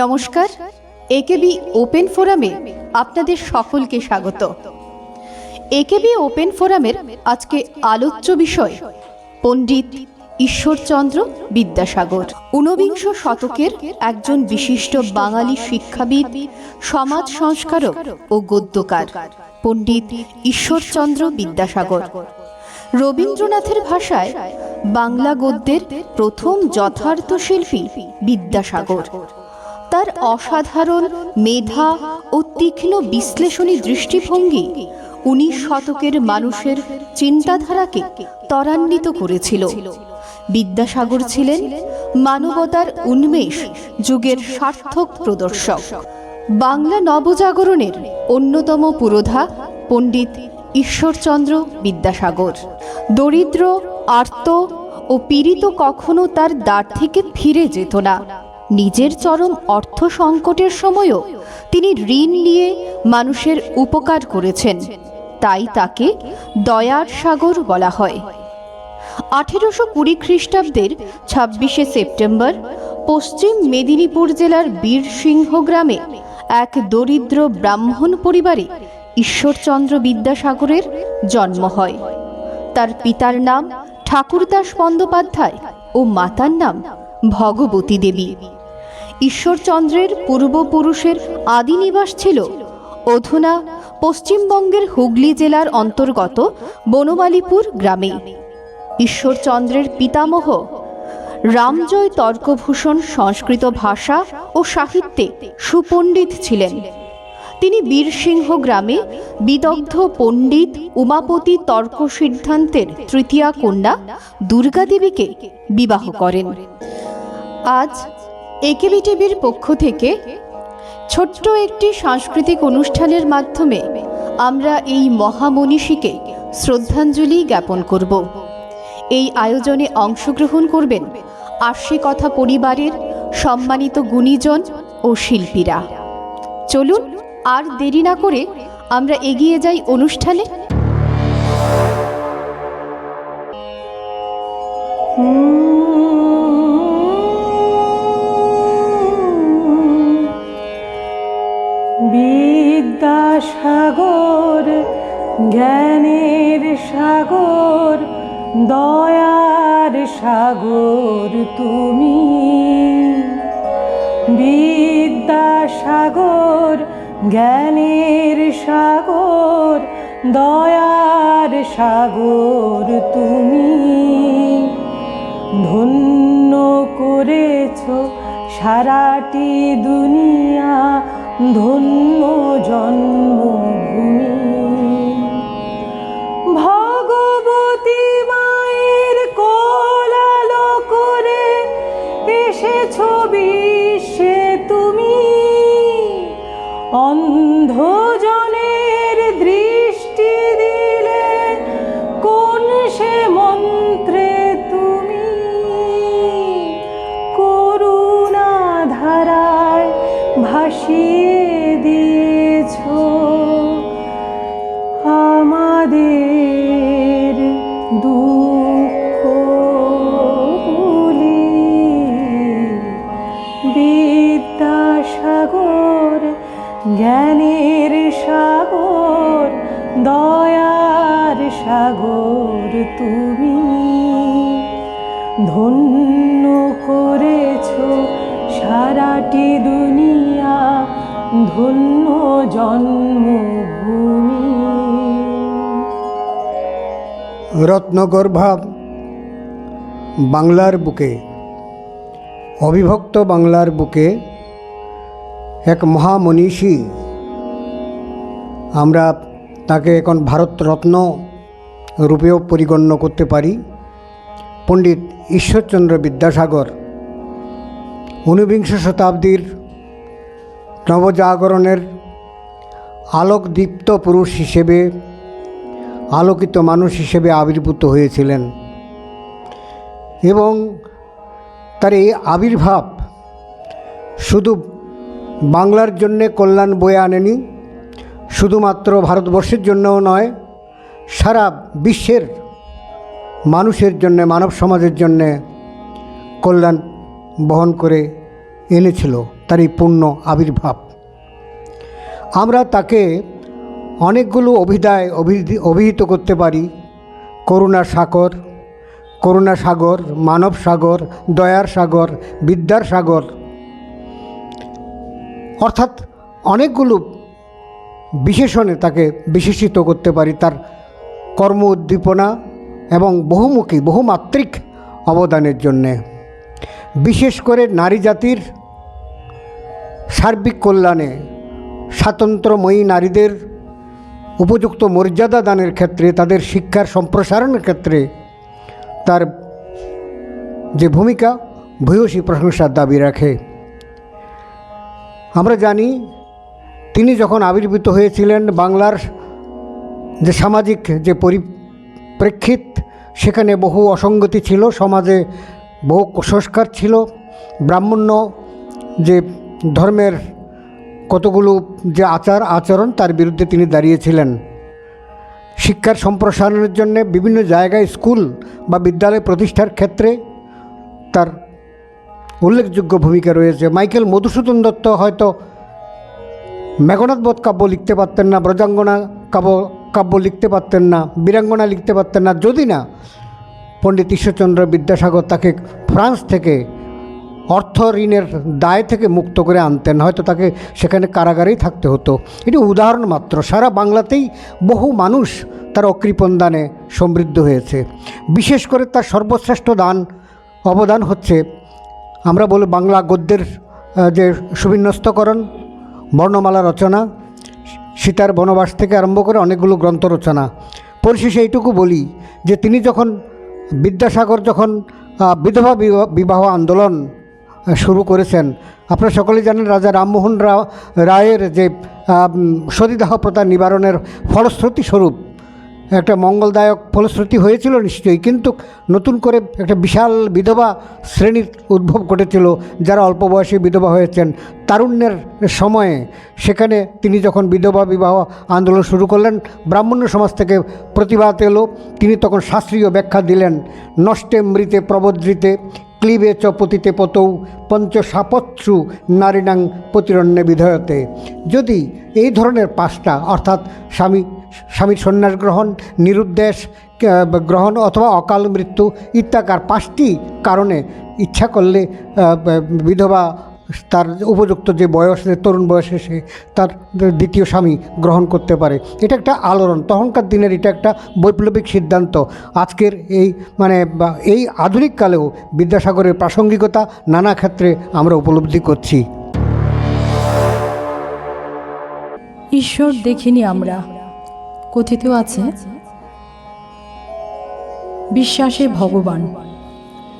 নমস্কার একেবি ওপেন ফোরামে আপনাদের সকলকে স্বাগত। একেবি ওপেন ফোরামের আজকে আলোচ্য বিষয় পণ্ডিত ঈশ্বরচন্দ্র বিদ্যাসাগর। ঊনবিংশ শতকের একজন বিশিষ্ট বাঙালি শিক্ষাবিদ, সমাজ সংস্কারক ও গদ্যকার, পণ্ডিত ঈশ্বরচন্দ্র বিদ্যাসাগর। রবীন্দ্রনাথের ভাষায় বাংলা গদ্যের প্রথম যথার্থ শিল্পী বিদ্যাসাগর। তার অসাধারণ মেধা ও তীক্ষ্ণ বিশ্লেষণী দৃষ্টিভঙ্গি উনিশ শতকের মানুষের চিন্তাধারাকে ত্বরান্বিত করেছিল। বিদ্যাসাগর ছিলেন মানবতার উন্মেষ যুগের সার্থক প্রদর্শক। বাংলা নবজাগরণের অন্যতম পুরোধা পণ্ডিত ঈশ্বরচন্দ্র বিদ্যাসাগর। দরিদ্র, আর্ত ও পীড়িত কখনো তার দ্বার থেকে ফিরে যেত না। নিজের চরম অর্থ সংকটের সময়ও তিনি ঋণ নিয়ে মানুষের উপকার করেছেন। তাই তাকে দয়ার সাগর বলা হয়। আঠেরোশো কুড়ি খ্রিস্টাব্দের ছাব্বিশে সেপ্টেম্বর পশ্চিম মেদিনীপুর জেলার বীরসিংহ গ্রামে এক দরিদ্র ব্রাহ্মণ পরিবারে ঈশ্বরচন্দ্র বিদ্যাসাগরের জন্ম হয়। তার পিতার নাম ঠাকুরদাস বন্দ্যোপাধ্যায় ও মাতার নাম ভগবতী দেবী। ঈশ্বরচন্দ্রের পূর্বপুরুষের আদি নিবাস ছিল অধুনা পশ্চিমবঙ্গের হুগলি জেলার অন্তর্গত বনমালীপুর গ্রামে। ঈশ্বরচন্দ্রের পিতামহ রামজয় তর্কভূষণ সংস্কৃত ভাষা ও সাহিত্যে সুপণ্ডিত ছিলেন। তিনি বীরসিংহ গ্রামে বিদগ্ধ পণ্ডিত উমাপতি তর্ক সিদ্ধান্তের তৃতীয়া কন্যা দুর্গাদেবীকে বিবাহ করেন। আজ একেবি টিভির পক্ষ থেকে ছোট্ট একটি সাংস্কৃতিক অনুষ্ঠানের মাধ্যমে আমরা এই মহামনীষীকে শ্রদ্ধাঞ্জলি জ্ঞাপন করব। এই আয়োজনে অংশগ্রহণ করবেন আশি কথা পরিবারের সম্মানিত গুণীজন ও শিল্পীরা। চলুন আর দেরি না করে আমরা এগিয়ে যাই অনুষ্ঠানে। জ্ঞানের সাগর দয়ার সাগর তুমি ধন্য করেছ সারাটি দুনিয়া ধন্য জন্মভূমি। বিদ্যাসাগর জ্ঞানের সাগর, দয়ার সাগর তুমি ধন্য করেছ সারাটি দুনিয়া, ধন্য জন্মভূমি। রত্নগর্ভা বাংলার বুকে, অবিভক্ত বাংলার বুকে এক মহামনীষী। আমরা তাকে এখন ভারতরত্ন রূপেও পরিগণ্য করতে পারি। পণ্ডিত ঈশ্বরচন্দ্র বিদ্যাসাগর ঊনবিংশ শতাব্দীর নবজাগরণের আলোকদীপ্ত পুরুষ হিসেবে, আলোকিত মানুষ হিসেবে আবির্ভূত হয়েছিলেন এবং তার এই আবির্ভাব শুধু বাংলার জন্যে কল্যাণ বয়ে আনেনি, শুধুমাত্র ভারতবর্ষের জন্যও নয়, সারা বিশ্বের মানুষের জন্য, মানব সমাজের জন্যে কল্যাণ বহন করে এনেছিল তার এই পূর্ণ আবির্ভাব। আমরা তাকে অনেকগুলো অভিধায় অভিধি, অভিহিত করতে পারি, করুণা সাগর করুণা সাগর, মানব সাগর, দয়ার সাগর, বিদ্যার সাগর অর্থাৎ অনেকগুলো বিশেষণে তাকে বিশেষিত করতে পারি তার কর্ম উদ্দীপনা এবং বহুমুখী, বহুমাত্রিক অবদানের জন্যে। বিশেষ করে নারী জাতির সার্বিক কল্যাণে স্বাতন্ত্র্যময়ী নারীদের উপযুক্ত মর্যাদা দানের ক্ষেত্রে, তাদের শিক্ষার সম্প্রসারণের ক্ষেত্রে তার যে ভূমিকা, ভূয়সী প্রশংসার দাবি রাখে। আমরা জানি তিনি যখন আবির্ভূত হয়েছিলেন বাংলার যে সামাজিক যে পরিপ্রেক্ষিত, সেখানে বহু অসঙ্গতি ছিল, সমাজে বহু কুসংস্কার ছিল। ব্রাহ্মণ্য যে ধর্মের কতগুলো যে আচার, আচরণ, তার বিরুদ্ধে তিনি দাঁড়িয়েছিলেন। শিক্ষার সম্প্রসারণের জন্য বিভিন্ন জায়গায় স্কুল বা বিদ্যালয় প্রতিষ্ঠার ক্ষেত্রে তার উল্লেখযোগ্য ভূমিকা রয়েছে। মাইকেল মধুসূদন দত্ত হয়তো মেঘনাথ বোধ কাব্য লিখতে পারতেন না, ব্রজাঙ্গনা কাব্য কাব্য লিখতে পারতেন না, বীরাঙ্গনা লিখতে পারতেন না, যদি না পণ্ডিত ঈশ্বরচন্দ্র বিদ্যাসাগর তাকে ফ্রান্স থেকে অর্থ ঋণের দায় থেকে মুক্ত করে আনতেন, হয়তো তাকে সেখানে কারাগারেই থাকতে হতো। এটি উদাহরণ মাত্র, সারা বাংলাতেই বহু মানুষ তার অকৃপণ দানে সমৃদ্ধ হয়েছে। বিশেষ করে তার সর্বশ্রেষ্ঠ দান, অবদান হচ্ছে আমরা বলি বাংলা গদ্যের যে সুবিন্যস্তকরণ, বর্ণমালা রচনা, সীতার বনবাস থেকে আরম্ভ করে অনেকগুলো গ্রন্থ রচনা। পরিশেষে এইটুকু বলি যে তিনি যখন বিদ্যাসাগর যখন বিধবা বিবাহ- আন্দোলন শুরু করেছেন, আপনারা সকলেই জানেন রাজা রামমোহন রায়ের যে সতীদাহ প্রথা নিবারণের ফলশ্রুতি স্বরূপ একটা মঙ্গলদায়ক ফলশ্রুতি হয়েছিল নিশ্চয়ই, কিন্তু নতুন করে একটা বিশাল বিধবা শ্রেণির উদ্ভব ঘটেছিল, যারা অল্প বয়সে বিধবা হয়েছেন। তারুণ্যের সময়ে সেখানে তিনি যখন বিধবা বিবাহ আন্দোলন শুরু করলেন, ব্রাহ্মণ্য সমাজ থেকে প্রতিবাদ এলো। তিনি তখন শাস্ত্রীয় ব্যাখ্যা দিলেন, নষ্টে মৃতে প্রবদ্রিতে, ক্লিবে চ পতিতে পতৌ পঞ্চসাপত্সু নারীনাং প্রতিরণ্যে বিধয়তে। যদি এই ধরনের পাঁচটা, অর্থাৎ স্বামী স্বামীর সন্ন্যাস গ্রহণ, নিরুদ্দেশ গ্রহণ অথবা অকাল মৃত্যু ইত্যাকার পাঁচটি কারণে ইচ্ছা করলে বিধবা তার উপযুক্ত যে বয়স তরুণ বয়সে সে তার দ্বিতীয় স্বামী গ্রহণ করতে পারে। এটা একটা আলোড়ন। তখনকার দিনের এটা একটা বৈপ্লবিক সিদ্ধান্ত। আজকের এই মানে এই আধুনিক কালেও বিদ্যাসাগরের প্রাসঙ্গিকতা নানা ক্ষেত্রে আমরা উপলব্ধি করছি। ঈশ্বর দেখিনি আমরা। কথিত আছে, বিশ্বাসে ভগবান।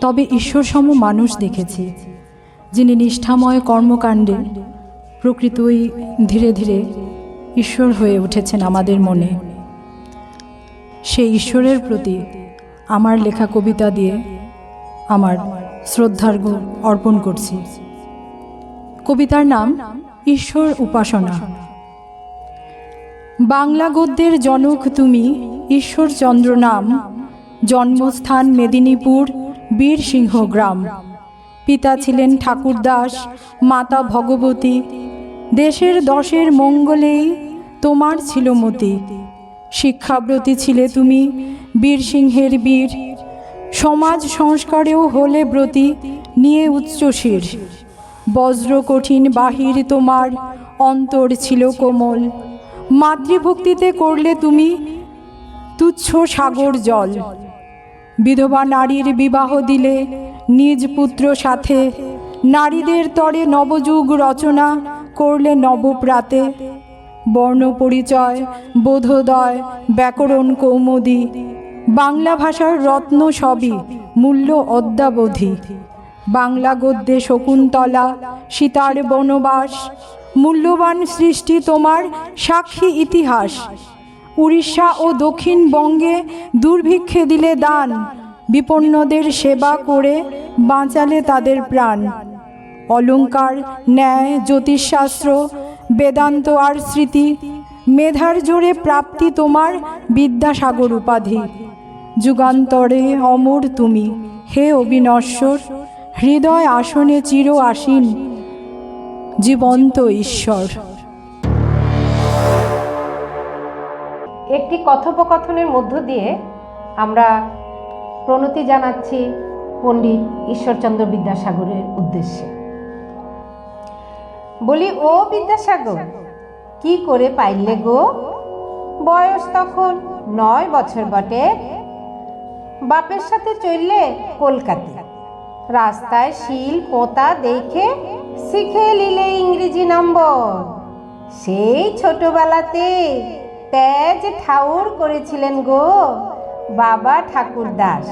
তবে ঈশ্বর সম মানুষ দেখেছি, যিনি নিষ্ঠাময় কর্মকাণ্ডে প্রকৃতই ধীরে ধীরে ঈশ্বর হয়ে উঠেছেন আমাদের মনে। সেই ঈশ্বরের প্রতি আমার লেখা কবিতা দিয়ে আমার শ্রদ্ধার্ঘ অর্পণ করছি। কবিতার নাম, ঈশ্বর উপাসনা। বাংলা গদ্যের জনক তুমি, ঈশ্বরচন্দ্র নাম। জন্মস্থান মেদিনীপুর, বীরসিংহ গ্রাম। পিতা ছিলেন ঠাকুরদাস, মাতা ভগবতী। দেশের দশের মঙ্গলেই তোমার ছিল মতি। শিক্ষাব্রতী ছিলে তুমি, বীরসিংহের বীর। সমাজ সংস্কারেও হলে ব্রতী, নিয়ে উচ্চশির বজ্র কঠিন বাহির তোমার, অন্তর ছিল কোমল। মাতৃভক্তিতে করলে তুমি তুচ্ছ সাগর জল। বিধবা নারীর বিবাহ দিলে নিজ পুত্র সাথে, নারীদের তরে নবযুগ রচনা করলে নবপ্রাতে। বর্ণ পরিচয় বোধোদয়, ব্যাকরণ কৌমুদী, বাংলা ভাষার রত্ন সবই মূল্য অদ্যাবধি। বাংলা গদ্যে শকুন্তলা, সীতার বনবাস মূল্যবান সৃষ্টি তোমার সাক্ষী ইতিহাস। উড়িষ্যা ও দক্ষিণবঙ্গে দুর্ভিক্ষে দিলে দান, বিপন্নদের সেবা করে বাঁচালে তাদের প্রাণ। অলঙ্কার, ন্যায়, জ্যোতিষশাস্ত্র, বেদান্ত আর স্মৃতি, মেধার জোরে প্রাপ্তি তোমার বিদ্যাসাগর উপাধি। যুগান্তরে অমর তুমি, হে অবিনশ্বর, হৃদয় আসনে চির আসীন জীবন্ত ঈশ্বর। একটি কথোপকথনের মধ্য দিয়ে আমরা প্রণতি জানাচ্ছি পণ্ডিত ঈশ্বরচন্দ্র বিদ্যাসাগরের উদ্দেশ্যে। বলি, ও বিদ্যাসাগর, কি করে পাইলে গো? বয়স তখন নয় বছর বটে। বাপের সাথে চললে কলকাতা। রাস্তায় শিল, পোতা দেখে শিখে নিলে ইংরেজি নম্বর। সেই ছোটবেলাতে তেজ ঠাউর করেছিলেন গো বাবা ঠাকুর দাস।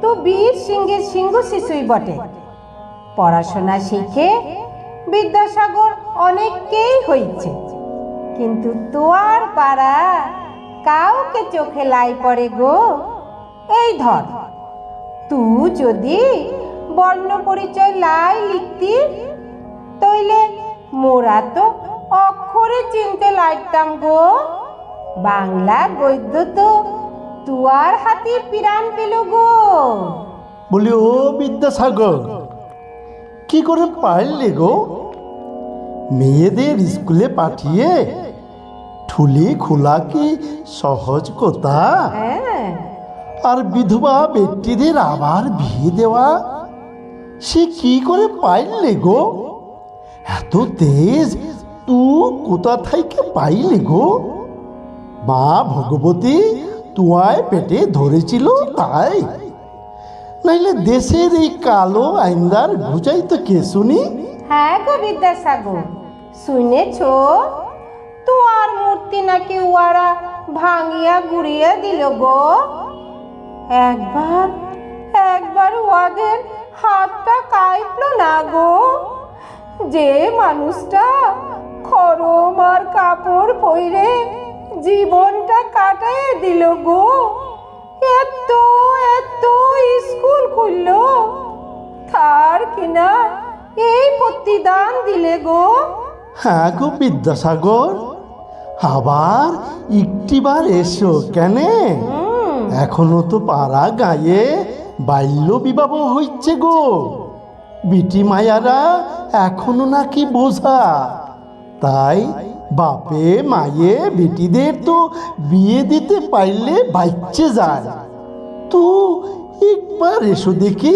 তো বীর সিংহের সিংহ শিশুই বটে। পড়াশোনা শিখে বিদ্যাসাগর অনেককেই হয়েছে কিন্তু তোয়ার পাড়া কাউকে চোখে লাই পড়ে গো। এই ধর তু যদি বর্ণ পরিচয় লাই লিখতি তইলে মোরা তো অক্ষরে চিনতে লাগতাম গো। বাংলা গদ্য তো তুয়ার হাতে পিরান পেল গো। বলি ও বিদ্যাসাগর কি করে পারলে গো? মেয়েদের স্কুলে পাঠিয়ে ঠুলি খোলা কি সহজ কথা? হ্যাঁ। আর বিধবা ব্যক্তিদের আবার বিয়ে দেওয়া সে কি করে পাইলে গো? এত তেজ? তু কোথা থেকে পাইলে গো? মা ভগবতী, তুয়ায় পেটে ধরেছিল তাই। নাইলে দেশের এই কালো আইন্দার বুঝাই তো কে শুনি? হ্যাঁ গো বিদ্যাসাগর, শুনেছ? তো আর মূর্তি নাকি উয়ারা ভাঙিয়া গুড়িয়ে দিল গো। একবার একবার উয়াদের হাতটা কাইপল না গো। যে মানুষটা খরম আর কাপড় পইরে জীবনটা কাটায় দিল গো। এত এত স্কুল খুললো তার কিনা এই প্রতিদান দিলে গো? হ্যাঁ গো বিদ্যাসাগর আবার একটিবার এসো কেনে? এখনও তো পাড়া গায়ে বাল্য বিবাহ হচ্ছে গো। বিটি মায়ারা এখনও নাকি বোঝা। তাই বাপে, মায়ে, বেটিদের তো বিয়ে দিতে পারলে বাচ্চে যায়। তো একবার এসো দেখি,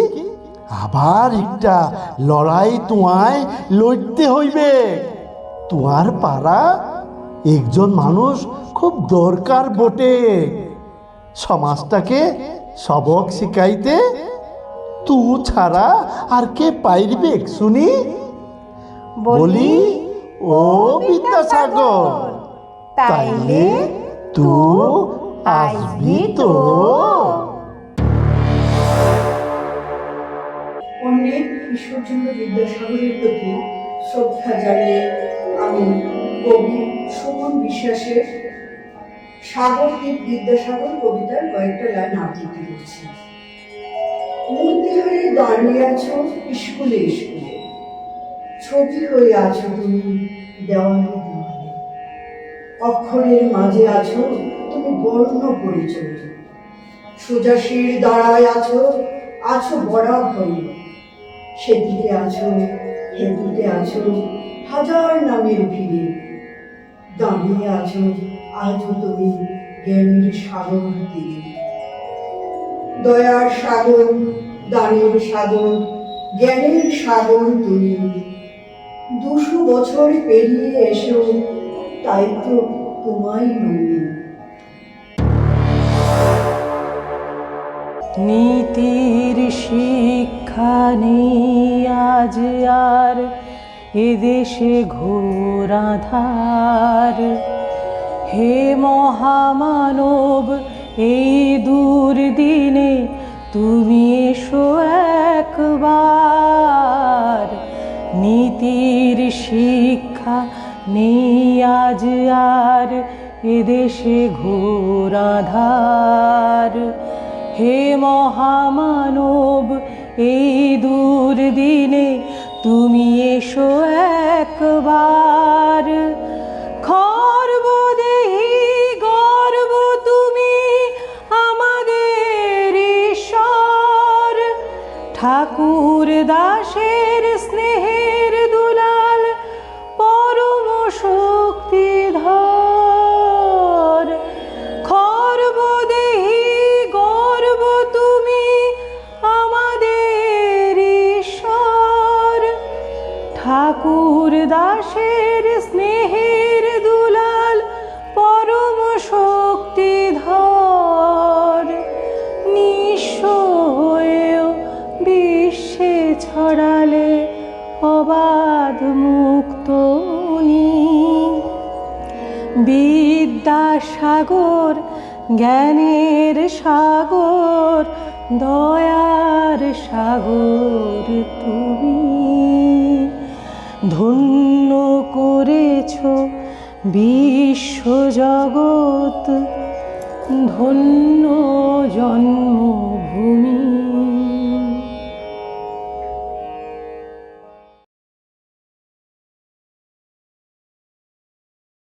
আবার একটা লড়াই তোমায় লড়তে হইবে। তোমার পাড়া একজন মানুষ খুব দরকার বটে। সমাজটাকে সবক শিখাইতে তু ছাড়া আর কে পাইরবে শুনি? বলি, ও বিদ্যাসাগর, তাইলে তু আসবি তো। ঈশ্বরচন্দ্র বিদ্যাসাগরের প্রতি শ্রদ্ধা জানিয়ে আমি কবি সুমন বিশ্বাসের সাগরদ্বীপ বিদ্যাসাগর কবিতার কয়েকটা লাইন আবৃত্তি করছি। মূর্তি হয়ে দাঁড়িয়ে আছো স্কুলে স্কুলে। ছবি হয়ে আছো তুমি দেওয়ালে দেওয়ালে অক্ষরের মাঝে আছো তুমি বর্ণ পরিচয়। সোজাশির দাঁড়ায় আছো আছো সেদিকে আছো, হেতুতে আছো হাজার নামের ভিড়ে। দাঁড়িয়ে আছো আজও তুমি জ্ঞানের সাগর দয়ার সাগর, দানের সাগর, জ্ঞানের সাগর তুমি। দুশো বছর পেরিয়ে এসেও তাই তো তোমায় নই নীতির শিক্ষা আজ আর এদেশে ঘোর আধার। হে মহামানব এই দুর্দিনে তুমি এসো একবার। নীতির শিক্ষা নেই আজ আর, এদেশে ঘোরাধার হে মহামানব, এই দুর্দিনে তুমি এসো একবার। ঠাকুর দাসের বিদ্যাসাগর জ্ঞানের সাগর দয়ার সাগর তুমি ধন্য করেছ বিশ্বজগৎ ধন্য জন্মভূমি।